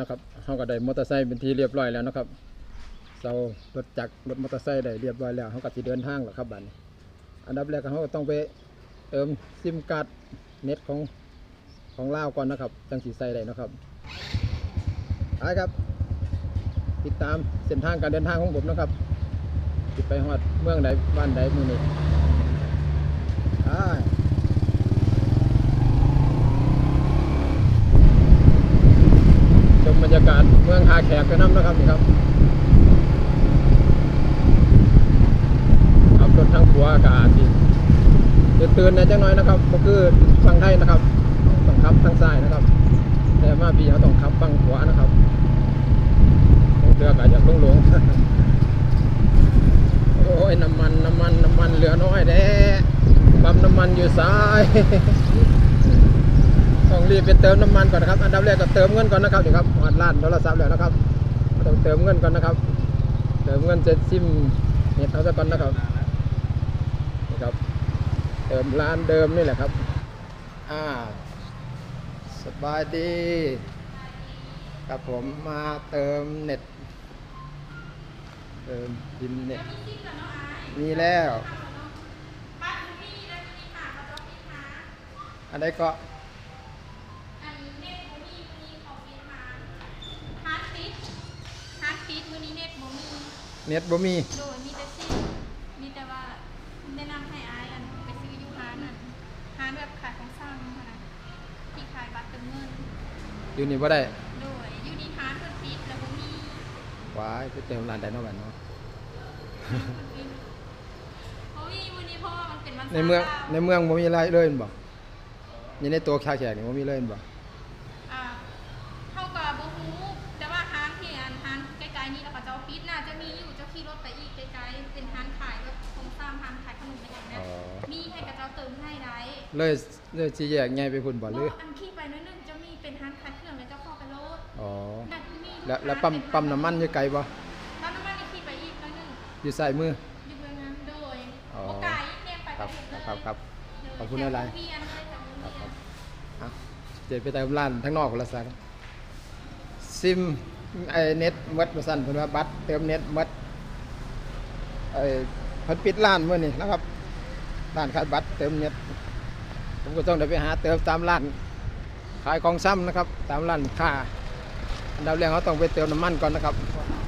นะครับเขาก็ได้มอเตอร์ไซค์เป็นที่เรียบร้อยแล้วนะครับเซารถจักรรถมอเตอร์ไซค์ได้เรียบร้อยแล้วเขาก็จะเดินทางแล้วครับบัดนอันดับแรกเขาก็ต้องไปเติมซิมการ์ดเน็ตของของลาวก่อนนะครับจังสีใส่ได้นะครับไปครับ ติดตามเส้นทางการเดินทางของผมนะครับจะไปฮอดเมืองใดบ้านใดมือนี้ไปชมบรรยากาศเมืองหาแขกไปน้ำนะครับนี่ครับขับรถทางขัวอากาศที่ตื่นนะจังน้อยนะครับก็คือฝั่งไทยนะครับต้องขับทางซ้ายนะครับ แต่มาพี่เขาต้องขับฝั่งขวานะครับเรือก็จะลงลงโอ้ยน้ำมันน้ำมันน้ำมันเหลือน้อยแด้ปั๊มน้ำมันอยู่ซ้าย ต้องรีบไปเติมน้ำมันก่อนนะครับ อันดับแรกก็เติมเงินก่อนนะครับเดี๋ยวครับหอดร้านโทรศัพท์แล้วนะครับ ต้องเติมเงินก่อนนะครับ เติมเงินเสร็จซิมเน็ตเอาซะก่อนนะครับนี่ครับ เติมร้านเดิมนี่แหละครับ อ่า สบายดีกับผมมาเติมเน็ต เติมซิมเน็ต มีแล้ว อันใดก็ เน็ตบ่มีโดยมีแต่ซิมมีแต่ว่าแนะนำให้อายอันไปซื้ออยู่ร้านนั่นร้านแบบขายของซ้ำหั่นน่ะที่ขายบัตรเติมเงิน อยู่นี่บ่ได้โดยอยู่ดีร้านเพิ่นปิดแล้วบ่มีว้ายไปเติมร้านใดเนาะบัดเนาะเพราะว่ามื้อนี้เพราะว่ามันเป็นวันในเมืองศาสตร์ในเมืองบ่มีอะไรเลยแม่นบ่นี่ในตัวคาแขกนี่บ่มีเลยแม่นบ่ อ่าเท่ากับบ่ฮู้แต่ว่าร้านที่อันร้านใกล้ๆนี้แล้วก็เจ้า ปิดน่าจะมีอยู่เจ้าขี่รถไปอีกไกลๆเป็นร้านขายแบบของซ้ำร้านขายขนมอะไรอย่างเงี้ยอ๋อ มีให้กับเจ้าเติมให้ได้เลยเลยสิแยกใหญ่ไปพุ่นบ่หรืออันขี้ไปนิดนึงจะมีเป็นร้านขายเครื่องแล้วเจ้าเข้าไปโลดอ๋อนั่นมีแล้วแล้วปั๊มปั๊มน้ำมันอยู่ไกลบ่ปั๊มน้ำมันนี่ขี้ไปอีกนิดนึงอยู่ซ้ายมือ อยู่เบื้องนั้นโดยอ๋อ โอกาสอีกเนี่ยไปครับไปเห็นเลยครับครับโดยขอบคุณหลายๆแถววงเวียนเลยแถววงครับคเวียรันบอะเดี๋ยวไปเติมร้านทั้งนอกคนละสักซิม ไอเน็ตหมดบ่ซั่นเพิ่นว่าบัตรเติมเน็ตหมดไอ้เพิ่นปิดร้านมื้อนี้นะครับร้านขายบัตรเติมเน็ตผมก็ต้องได้ไปหาเติมตามร้านขายของซ้ำนะครับ ตามร้านค้าอันดับแรกเขาต้องไปเติมน้ำมันก่อนนะครับ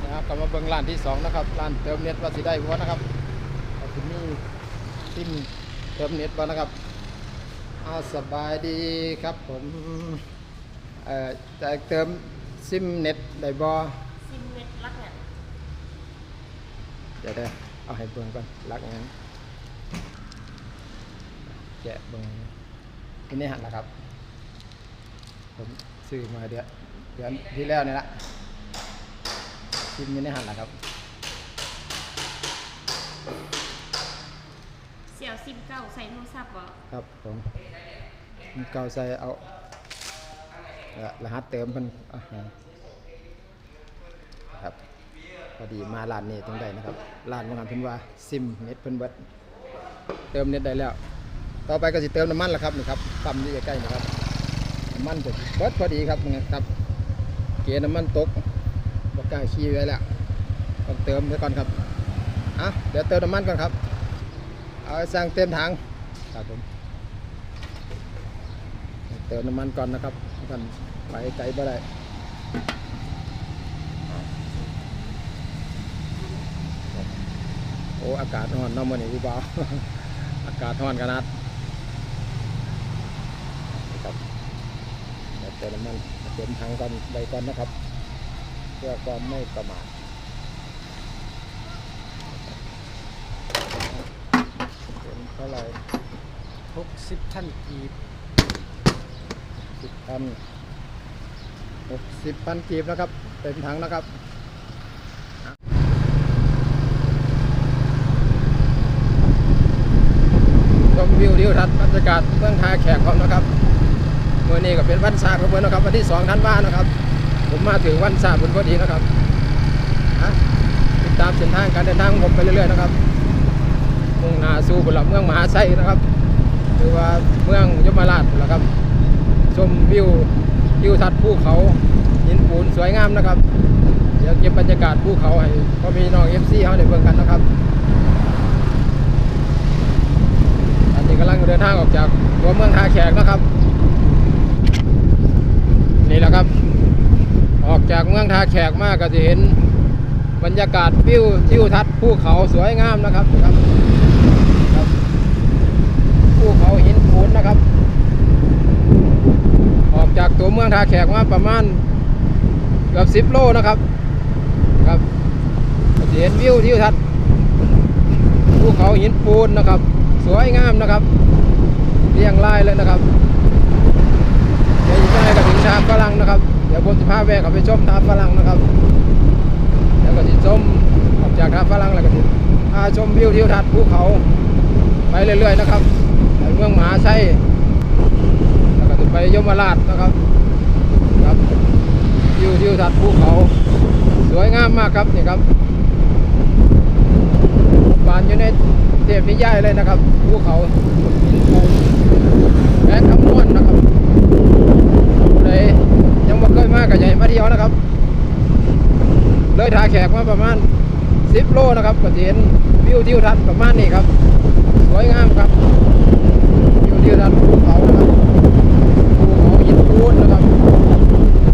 นะครับกลับมาเบิ่งร้านที่สองนะครับร้านเติมเน็ตว่าสิได้บ่นะครับว่าสิมีซิมเติมเน็ตบ่นะครับอาสบายดีครับผมเอ่อจะเติม ซิมเน็ตได้บ่ซิมเน็ตรักเนี่ยเดี๋ยวเดี๋ยวเอาให้เบิ่งก่อนรักงั้นแกะเบิ่งอันนี้หันละครับ ผมซื้อมาเดือนเดือนที่แล้วนี่ละซิมอยังในหันละครับ เสี่ยวซิมเก่าใส่โทรศัพท์บ่ครับผมมีเก่าใส่เอาเอ่อ รหัสเติมเพิ่นอ่าฮะครับพอดีมาร้านนี้ถึงได้นะครับร้านว่างันเพิ่นว่าซิมเน็ตเพิ่นเบิดเติมเน็ตได้แล้ว ต่อไปก็สิเติมน้ำมันละครับนี่ครับปั๊มที่ใกล้ๆนะครับน้ำมันก็เบิดพอดีครับนี่ครับ เกียร์น้ำมันตกบ่กล้าขี่ไว้แล้วต้องเติมไว้ก่อนครับอะเดี๋ยวเติมน้ำมันก่อนครับเอาไปสั่งเต็มถังครับผมเติมน้ำมันก่อนนะครับ กันไปไกลบ่ได้โอ้อากาศร้อนเน้ำมันนี่พี่บ่าวอากาศร้อนขนาดนี่ครับเดี๋ยวเติมน้ำมันเต็มถังก่อนใบก่อนนะครับ เพื่อความไม่ประมาทเป็นเท่าไหร่หกสิบท่านกีบ สิบพันหกสิบพันกีบนะครับ เต็มถังนะครับชมวิวทิวทัศน์บรรยากาศเมืองทาแขกพร้อมนะครับเมื่อนี้ก็เป็นวันศาสตร์ของเมืองนะครับ วันที่สองธันวานะครับ ผมมาถึงวันศาสตร์บนพอดีนะครับติดตามเส้นทางการเดินทางของผมไปเรื่อยๆนะครับมุ่งหน้าสู่บุรีเมืองมหาไซนะครับ หรือว่าเมืองยมราชนะครับ ชมวิววิวทัศน์ภูเขาหินปูนสวยงามนะครับ เดี๋ยวเก็บบรรยากาศภูเขาให้พ่อมีน้องเอฟซีเขาได้เบิ่งกันนะครับอันนี้กำลังเดินทางออกจากตัวเมืองท่าแขกนะครับ นี่แหละครับ ออกจากเมืองท่าแขกมากก็จะเห็นบรรยากาศวิวทิวทัศน์ภูเขาสวยงามนะครับครับภูเขาหินปูนนะครับ ออก จากตัวเมืองท่าแขกมาประมาณเกือบสิบโลนะครับครับเห็นวิวทิวทัศน์ภูเขาหินปูนนะครับ สวยงามนะครับเรียงรายเลยนะครับเดี๋ยวอีกไม่ก็ถึงทางฝรั่งนะครับเดี๋ยวผมจะพาแวะเข้าไปชมทางฝรั่งนะครับเดี๋ยวก็จะชมออกจากทางฝรั่งแล้วก็จะพาชมวิวทิวทัศน์ภูเขาไปเรื่อยๆนะครับเมืองมหาชัย ไปยมราชนะครับครับวิวทิวทัศน์ภูเขา สวยงามมากครับนี่ครับบานอยู่ในเทพนิยายเลยนะครับภูเขาหินปูนแผนคำนวณนะครับผู้ใดยังบ่เคยมาก็อย่าให้มาเที่ยวนะครับ เลยทาแขกมาประมาณ10โลนะครับก็จะเห็นวิวทิวทัศน์ประมาณนี้ครับ สวยงามครับวิวทิวทัศน์ภูเขานะครับภูเขาหินปูนนะครับ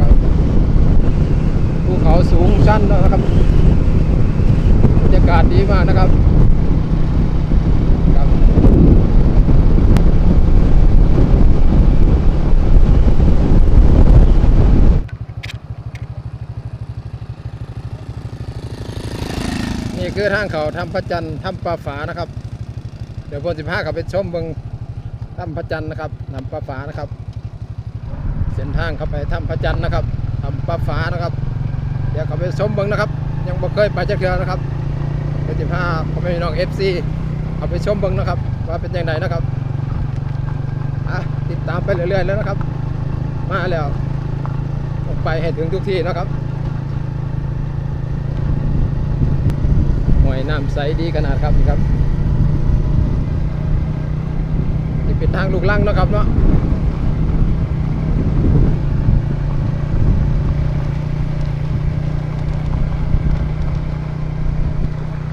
ครับภูเขาสูงชันนะครับบรรยากาศดีมากนะครับครับ นี่คือทางเขาทำพระจันทร์ทำปลาฝานะครับ เดี๋ยวผมสิพาเขาไปชมเบิงทำพระจันทร์นะครับทำปลาฝานะครับ เส้นทางเข้าไปทำพระจันทร์นะครับทำปลาฝานะครับ เดี๋ยวเขาไปชมเบิงนะครับ ยังบ่เคยไปจักเทื่อนะครับเดี๋ยวสิพาเขาไปน้องเอฟซีเขาไปชมเบิงนะครับ ว่าเป็นยังไงนะครับอะติดตามไปเรื่อยๆแล้วนะครับ มาแล้ว ไปให้ถึงทุกที่นะครับ หอย น้ำใสดีขนาดครับนี่ครับนี่เป็นทางลูกลังนะครับเนาะ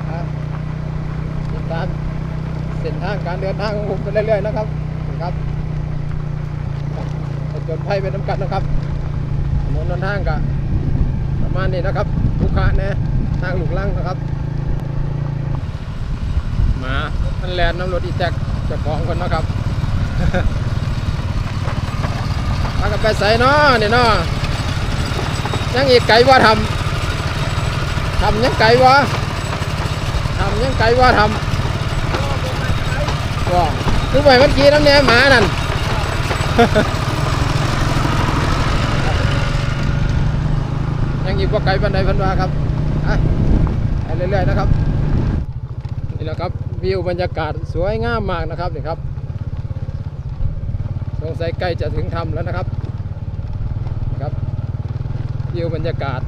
อะติดตามเส้นทางการเดินทางของผมไปเรื่อยๆนะครับครับจนภัยเป็นน้ำกันนะครับถนนหนทางก็ประมาณนี้นะครับลูกค้าน่ทางหลูกลังนะครับ หมามันแลนน้ำรถอีแจ็คจะของคนนะครับพากันไปใส่เนาะนี่เนาะยังอีกไก่ว่าทำทำยังไก่ว่าทำยังไก่ว่าทำว่าคือไปมันกี้น้ำเนี่ยหมานั่นยังอีกว่าไก่บันไดพันวาครับอะไปเรื่อยๆนะครับนี่แหละครับ วิวบรรยากาศสวยงามมากนะครับนี่ครับสงสัยใกล้จะถึงถ้ำแล้วนะครับครับวิวบรรยากาศ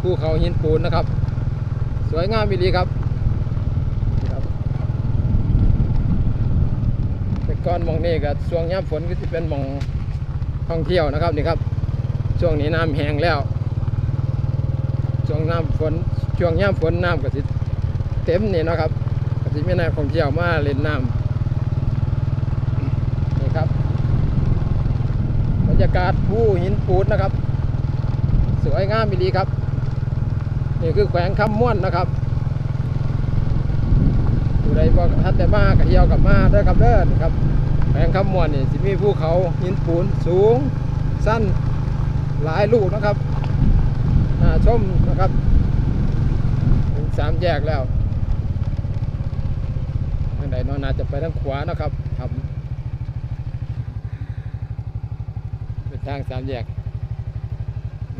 ภูเขาหินปูนนะครับ สวยงามวิลีครับนี่ครับแต่ก่อนมองนี่กับช่วงยามฝนก็จะเป็นมองท่องเที่ยวนะครับนี่ครับ ช่วงนี้น้ำแห้งแล้วช่วงน้ำฝนช่วงยามฝนน้ำก็สิเต็มนี่นะครับ ก็สิมีนักท่องเที่ยวมาเล่นน้ำนี่ครับบรรยากาศภูหินปูนนะครับ สวยงามดีครับ นี่คือแขวงคำม่วนนะครับอยู่ใดบอกทันแต่มากระเที่ยวกับมาด้อครับเด้อนี่ครับแขวงคำม่วนนี่สิมีภูเขาหินปูนสูง สั้นหลายลูกนะครับน่าชมนะครับสามแยกแล้ว ดเนอนาจะไปทางขวานะครับครับเป็นทางสามแยก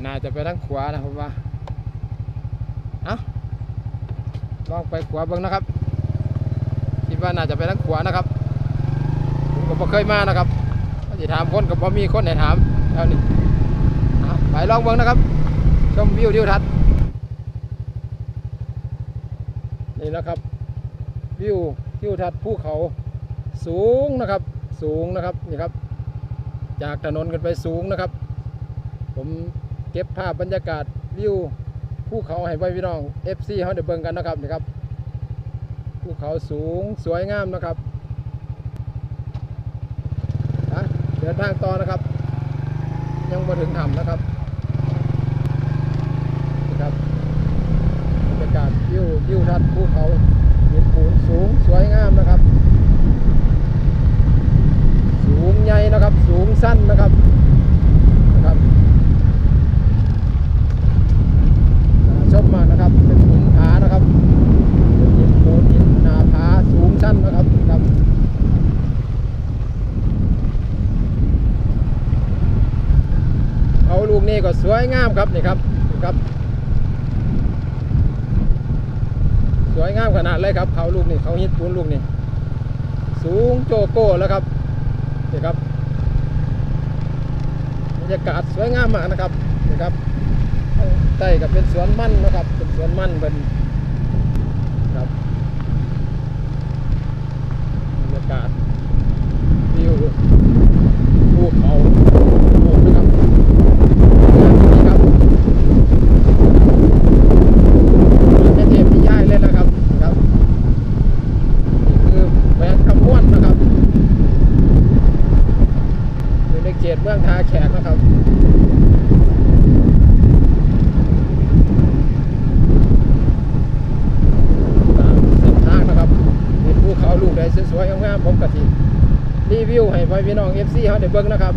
น่าจะไปทางขวานะผมว่าเอาลองไปขวาเบิ่งนะครับคิดว่าน่าจะไปทางขวานะครับผมก็บ่เคยมานะครับจะถามคนก็บ่มีคนให้ถามแล้วนี่ไปลองเบิ่งนะครับชมวิวทิวทัศน์นี่นะครับ วิว ทิวทัศน์ภูเขาสูงนะครับ สูงนะครับนี่ครับ จากถนนกันไปสูงนะครับ ผมเก็บภาพบรรยากาศวิวภูเขาให้ไว้พี่น้อง FC เฮาได้เบิ่งกันนะครับนี่ครับภูเขาสูงสวยงามนะครับเดินทางต่อนะครับ ยังมาถึงถ้ำนะครับนี่ครับบรรยากาศวิววิวทัศน์ภูเขา หินปูนสูงสวยงามนะครับ สูงใหญ่นะครับ สูงสั้นนะครับนะครับชมมากนะครับเป็นหินผานะครับเป็นหินปูนหินหนาผาสูงสั้นนะครับครับเอาลูกนี้ก็สวยงามครับนี่ครับนี่ครับ สวยงามขนาด เลยครับเขาลูกนี่เขาฮิตปูนลูกนี่สูงโจโก้แล้วครับนี่ครับบรรยากาศสวยงามมากนะครับนี่ครับใต้กับเป็นสวนมั่นนะครับเป็นสวนมั่นเป็นครับบรรยากาศวิวภูเขาโอ้นะครับ ครับจะเทพที่ย่ายเลยนะครับครับนี่คือแหวนคำม้วนนะครับอยู่ในเขตเมืองทาแขกนะครับตามเส้นทางนะครับมีภูเขาลูกใดสวยๆงามๆผมกะทิรีวิวให้พ่อพี่น้อง FC เขาได้เบิ่งนะครับ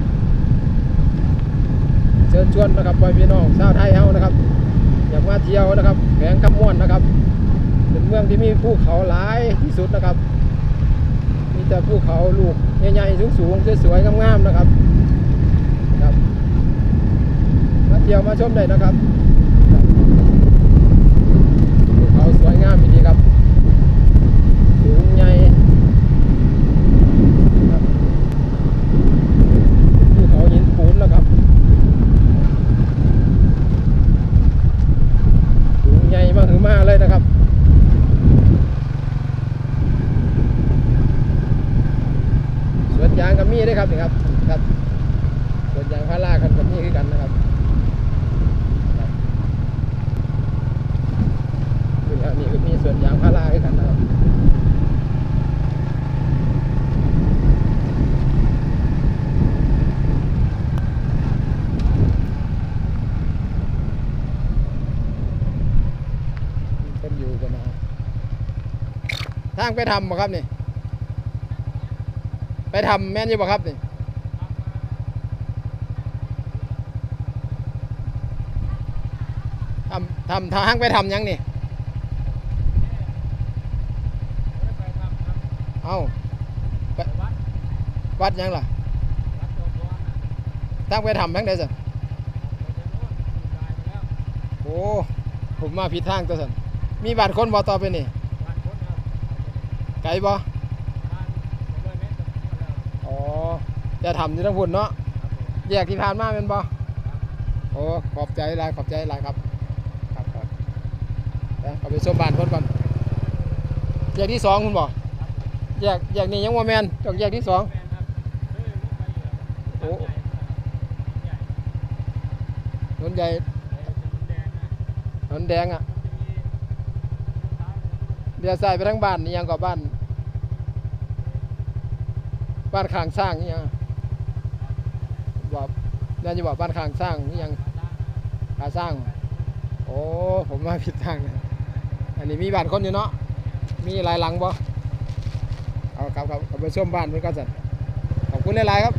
เชิญชวนนะครับพ่อพี่น้องชาวไทยเฮานะครับ อยากมาเที่ยวนะครับ แขวงคำม่วนนะครับ เป็นเมืองที่มีภูเขาหลายที่สุดนะครับ มีแต่ภูเขาลูกใหญ่ๆสูงๆสวยๆงามๆนะครับครับ มาเที่ยวมาชมได้นะครับครับภูเขาสวยงามจริงๆครับ สูงใหญ่ครับภูเขาหินปูนนะครับ สูงใหญ่มากหือมากเลยนะครับ สวนยางกับมีด้วยครับนี่ครับครับสวนยางพารากันกับมีคือกันนะครับครับนี่ครับนี่คือมีสวนยางพาราคือกันนะครับมีคนอยู่กันนะครับทางไปทำบ่ครับนี่ ไปทำแม่นอยู่บ่ครับนี่ทำทำทางไปทำยังนี่เอาวัดยังล่ะทางไปทำทั้งใดสิโอ้ผมมาผิดทางตัวสันมีบาดคนบ่ต่อไปนี่ ลบ่อ๋อจะทำที่ทั้งพุ่นเนาะแยกที่ผ่านมาเป็นบ่โอ้ขอบใจหลายขอบใจหลายครับ ครับครับไปเอาไปชมบ้านเพิ่นก่อนแยกที่สองคุณบ่แยกแยกนี้ยังว่าแมนจากแยกที่สองโอ้ถนนใหญ่ถนนแดงอะเดี๋ยวใส่ไปทั้งบ้านนี่ยังกับบ้าน บ้านข้างสร้างนี่ยังบอกนั่นจะบอกบ้านข้างสร้างนี่ยังขาสร้าง โอ้ผมมาผิดทางเลยอันนี้มีบ้านคนอยู่เนาะมีหลายหลังบ่เอาครับครับไปชมบ้านเพื่อนกันสันขอบคุณหลายๆครับ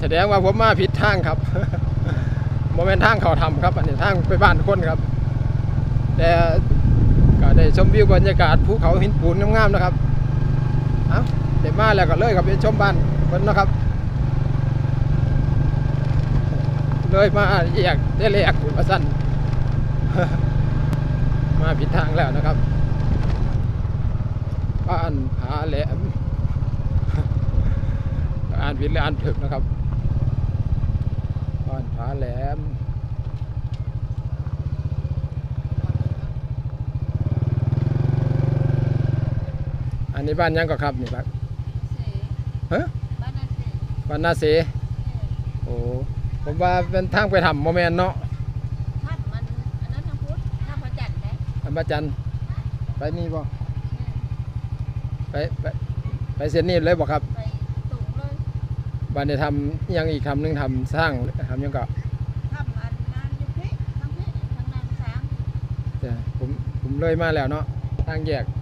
แสดงว่าผมมาผิดทางครับโมเมนทางเขาทำครับ อันนี้ทางไปบ้านคนครับ แต่ก็ได้ชมวิวบรรยากาศภูเขาหินปูนงามๆนะครับ เอาเดี๋ยวมาแล้วก็เลยครับไปชมบ้านเพิ่นนะครับ เลยมาแยกได้แลกมาสั้นมาผิดทางแล้วนะครับ บ้านผาแหลมอ่านผิดหรืออ่านถูกนะครับบ้านผาแหลม อั นนี้บ้านยังก็ครับนี่ครับเสฮะบ้านนาเสบ้านนาเสโอ้ผมว่าเป็นทางไปทำโมแมนเนาะท่านมันอันนั้นทางพุทธท่านพระจันทร์แหละอันพระจันทร์ไปนี่บ่ไปไปไปเส้นนี้เลยบ่ครับไปสูงเลยบ้านนี้ทำอิหยังอีกคำหนึงทำสร้างทำหยังก็ทำอันนั้นอยู่พี่ทั้งพี่ทั้งนางช้างแต่ผมผมเลยมาแล้วเนาะทางแยกแม่น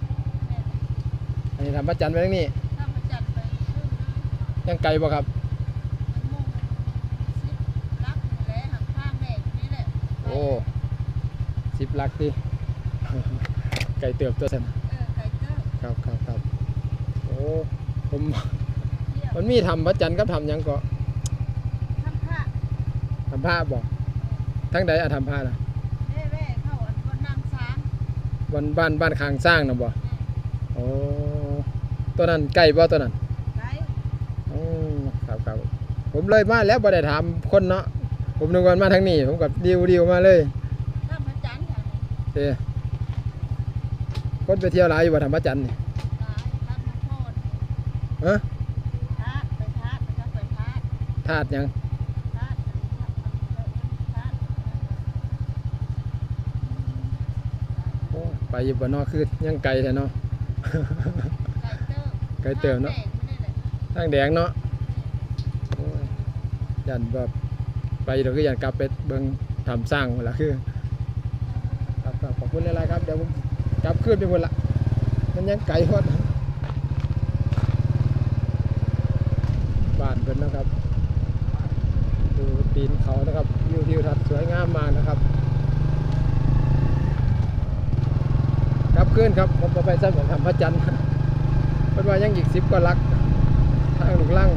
อันนี้ทำพระจันทร์ไปทางนี้ท่านพระจันทร์ไปชื่อเลยยังไกลบ่ครับ มันมุ่งสิบลักนี่แหละหักข้างแม่นี่แหละโอ้สิบลักดิ ไก่เติบตัวสันเออไก่เจ้าครับครับครับโอ้ผมเที่ยวมันมีทำพระจันทร์กับทำหยังก็ทำผ้าทำผ้าบ่ทั้งใดอะทำผ้าล่ะเด้แว่เข้าอันบนนางช้างบนบ้านบ้านคางสร้างนะบ่แม่โอ้ ตัวนั้นไก่บ่ตัวนั้นไก่อืมครับครับผมเลยมาแล้วบ่ได้ถามคนเนาะผมนึกว่ามาทางนี้ ผมก็ดิวดิวมาเลยท่านพระจันทร์อย่างนี้เด้คนไปเที่ยวหลายอยู่บ่ทำพระจันทร์นี่ตายท่านมาโทษฮะทาสไปทาสไปทาสไปทาสธาตุหยังทาสทาสโอ้ไปอยู่บ่เนาะคือยังไกลแท้เนาะ ไก่เติมไกลเติมเนาะทางแดงเนาะโอ้ยยันแบบไปเดี๋ยวคือยันกลับไปเบิ่งทำสร้างหมดละคือครับครับขอบคุณหลายๆครับเดี๋ยวผมกลับขึ้นไปหมดละมันยังไกลพอดบ้านเพิ่นนะครับดูตีนเขานะครับวิวทิวทัศน์สวยงามมากนะครับกลับขึ้นครับผมไปซ้ำผมทำพระจันทร์ เพิ่นว่ายังอีกสิบกว่าลักทางลูกลัง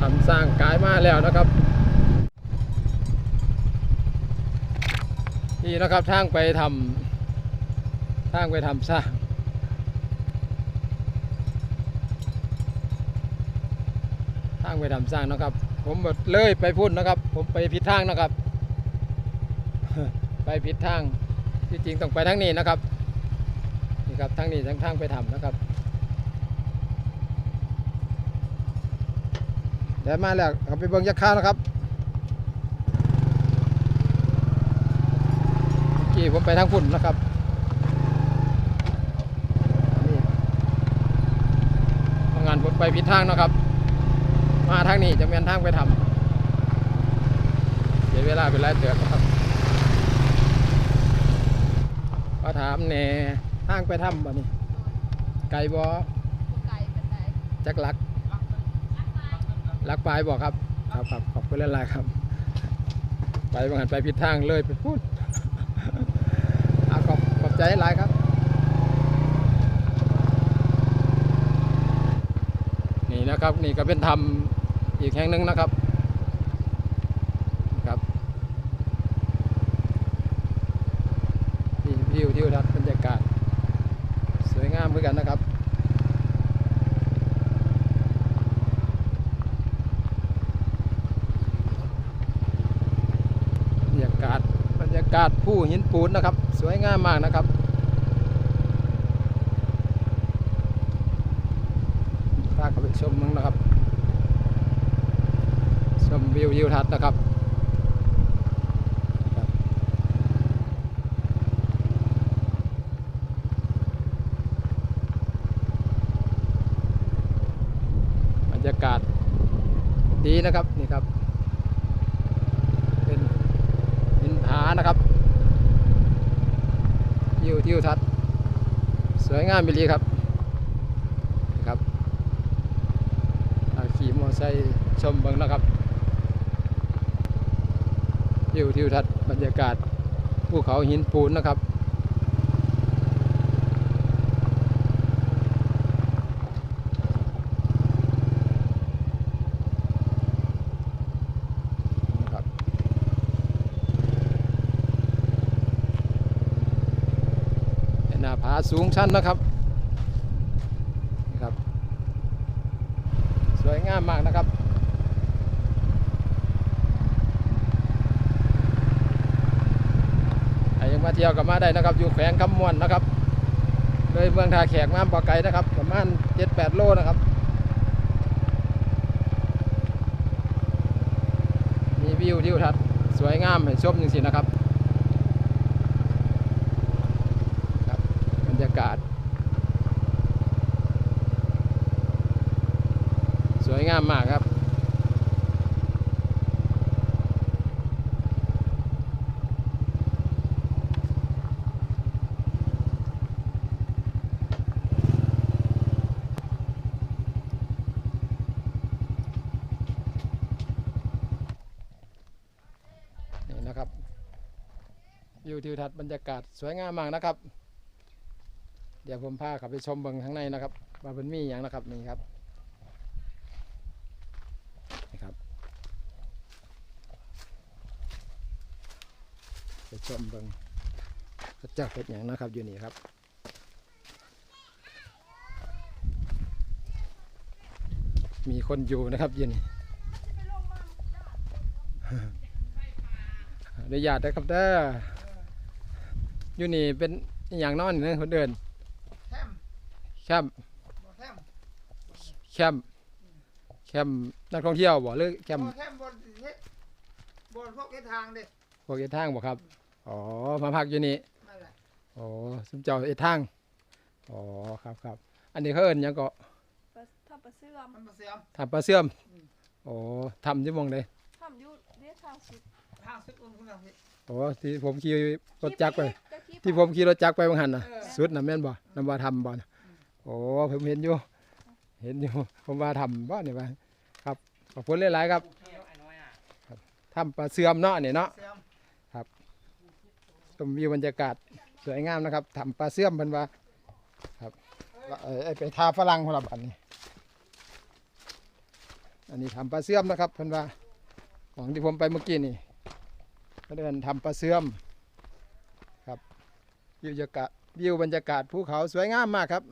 ทำสร้างกายมาแล้วนะครับนี่นะครับทางไปทำทางไปทำสร้างทางไปทำสร้างนะครับ ผมหมดเลยไปพุ่นนะครับ ผมไปผิดทางนะครับ ไปผิดทางที่จริงต้องไปทางนี้นะครับ ครับทางนี้ทางทางไปทำนะครับเดี๋ยวมาแล้วเขาไปเบิ่งยักษ์ข้าวนะครับเมื่อกี้ผมไปทางฝุ่นนะครับนี่ทำงานผมไปผิดทางนะครับ มาทางนี้จะเป็นทางไปทำเสียเวลาเป็นไรเตือนนะครับก็ถามแน่ ทางไปทำบ่นี่ไกลบ่ไก่เป็นไงจักลักลักปลายบอกครับ ครับครับขอบคุณหลายๆครับ ไปบางหันไปผิดทางเลยไปพูดอาขอบขอบใจหลายครับ นี่นะครับนี่ก็เป็นธรรมอีกแห่งหนึ่งนะครับครับนี่วิวทิวทัศน์บรรยากาศ สวยงามเหมือนกันนะครับบรรยากาศบรรยากาศผู้หินปูนนะครับ สวยงามมากนะครับ พาเข้าไปชมมั้งนะครับ ชมวิวยิวทัศน์นะครับบรรยากาศดี นะครับนี่ครับ เป็นหินผานะครับทิวทิวทัศน์สวยงามบิลีครับครับขี่มอเตอร์ไซค์ชมเบิงนะครับทิวทิวทัศน์บรรยากาศภูเขาหินปูนนะครับ สูงชันนะครับครับ สวยงามมากนะครับใครยังมาเที่ยวกับมาได้นะครับ อยู่แขวงคำมวนนะครับโดยเมืองทาแขกมาปอไก่นะครับประมาณเจ็ดแปดโลนะครับมีวิวทิวทัดสวยงามให้ชมจริงๆนะครับ สวยงามมากครับ นี่นะครับวิวทิวทัศน์บรรยากาศสวยงามมากนะครับ เดี๋ยวผมพาขับไปชมเบิงข้างในนะครับว่าเป็นมีอย่างนะครับนี่ครับนี่ครับไป ชมเบิงพระเจ้าเป็นอย่างนะครับอยู่นี่ครับมีคนอยู่นะครับอยู่นี่อนุญาตนะครับเด้ออยู่นี่เป็นอหย่างนอนนี่นะคนเดินแคมแคมป์บ่แคมแคมป์แคมป์นักท่องเที่ยวบ่หรือแคมป์บ่แคมบนเฮ็ดบนพวกเฮ็ดทางเด้พวกเอ็ดทางบ่ครับ อ๋อ มาพักอยู่นี่นั่นแหละอ๋อสมเจ้าเอ็ดทางอ๋อ ครับครับ อันนี้เขาเอิ้นหยังก็ทำปลาเสื่อมมันมาเสียมทำปลาเสื่อมอืมอ๋อทำที่มองเลยทำอยุเรียกทางสุดทางสุดอุ่นคุณน่ะพี่อ๋อที่ผมขี่รถจักรไปจะขี่ที่ผมขี่รถจักรไปบางหันน่ะเออสุดน่ะแม่นบ่นำว่าทำบ่น่ะโอ้ผมเห็นอยู่ เห็นอยู่ ผมว่าทำบ่เนี่ยว่าครับขอบคุณหลายๆครับครับทำปลาเสื่อมเนาะนี่เนาะเสียม ชมวิวบรรยากาศสวยงามนะครับทำปลาเสื่อมเพิ่นว่าครับไอไปทาฝรั่งพนละอันนี้ อันนี้ทำปลาเสื่อมนะครับเพิ่นว่าของที่ผมไปเมื่อกี้นี่ก็เดินทำปลาเสื่อมครับวิวบรรยากาศวิวบรรยากาศภูเขาสวยงามมากครับ